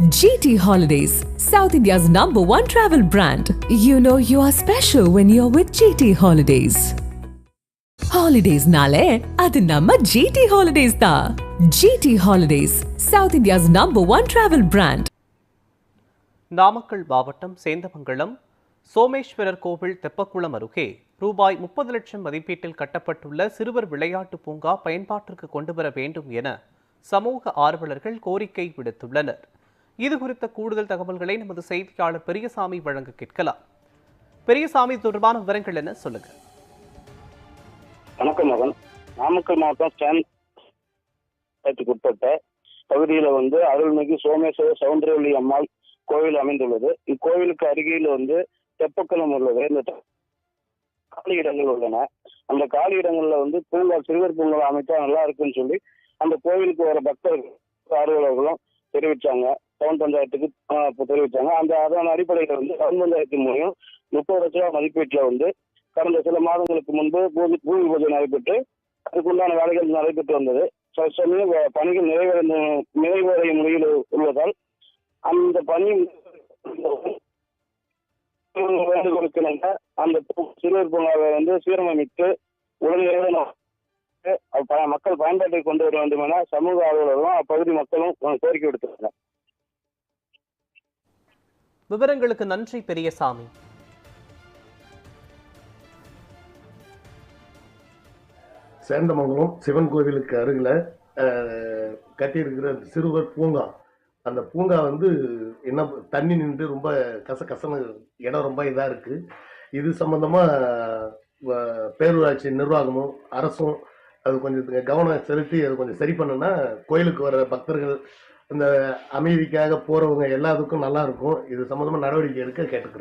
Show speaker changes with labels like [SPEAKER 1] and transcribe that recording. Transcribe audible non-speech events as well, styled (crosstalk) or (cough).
[SPEAKER 1] GT Holidays, South India's number one travel brand. You know you are special when you're with GT Holidays. ஹாலிடேஸ்னாலே அது நம்ம GT holidays தான் GT holidays South India's number one travel brand
[SPEAKER 2] Namakkal மாவட்டம் சேந்தமங்கலம் சோமேஸ்வரர் கோவில் தெப்பக்குளம் அருகே ரூபாய் முப்பது லட்சம் மதிப்பீட்டில் கட்டப்பட்டுள்ள சிறுவர் விளையாட்டு பூங்கா பயன்பாட்டிற்கு கொண்டு வர வேண்டும் என சமூக ஆர்வலர்கள் கோரிக்கை விடுத்துள்ளனர் இது குறித்த கூடுதல் தகவல்களை நமது செய்தியாளர் பெரியசாமி வழங்க கேட்கலாம். பெரியசாமி தொடர்பான விவரங்கள் என்ன? சொல்லுங்க.
[SPEAKER 3] வணக்கம் மகன். நாமக்கல் மாவட்டம் ஸ்டான் உட்பட்ட பகுதியில் வந்து அருள்மிகு சோமேஸ்வரர் சவுந்தரவல்லி அம்மாள் கோவில் அமைந்துள்ளது. இக்கோவிலுக்கு அருகில் வந்து தெப்பக்குளம் உள்ளது. இந்த காலி இடங்கள் உள்ளன. அந்த காலி இடங்கள்ல வந்து பூங்கா சிறுவர் பூங்கா அமைத்தா நல்லா இருக்குன்னு சொல்லி அந்த கோவிலுக்கு வர பக்தர்கள் ஆர்வலர்களும் தெரிவிச்சாங்க. டவுன் பஞ்சாயத்துக்கு தெரிவித்தாங்க அந்த அதன் அடிப்படையில் வந்து டவுன் பஞ்சாயத்து மூலியம் முப்பது லட்ச ரூபாய் மதிப்பீட்டில் வந்து கடந்த சில மாதங்களுக்கு முன்பு பூமி பூமி பூஜை நடைபெற்று அதுக்குண்டான வேலைகள் நடைபெற்று வந்தது. சில சமயம் பணிகள் நிறைவடைந்த நிறைவடையும் முறையில் உள்ளதால் அந்த பணி வேண்டுகோளுக்கு (unintelligible) அந்த சிறுவர் பூங்காவை வந்து சீரமைத்து உடனடியாக மக்கள் பயன்பாட்டை கொண்டு வர வேண்டும் என சமூக ஆர்வலர்களும் அப்பகுதி மக்களும் கோரிக்கை விடுத்திருக்காங்க
[SPEAKER 2] விவரங்களுக்கு நன்றி பெரியசாமி.
[SPEAKER 4] சேந்தமங்கலம் சிவன் கோவிலுக்கு அருகில் கட்டியிருக்கிற சிறுவர் பூங்கா. அந்த பூங்கா வந்து என்ன தண்ணி நின்று ரொம்ப கச கசனு இடம் ரொம்ப இதாக இருக்குது இது சம்மந்தமாக பேரூராட்சி நிர்வாகமும் அரசும் அது கொஞ்சம் கவனம் செலுத்தி அது கொஞ்சம் சரி பண்ணுன்னா கோயிலுக்கு வர பக்தர்கள் இந்த அமைதிக்காக போகிறவங்க எல்லாத்துக்கும் நல்லா இருக்கும். இது சம்மந்தமாக நடவடிக்கை எடுக்க கேட்டுக்கிறேன்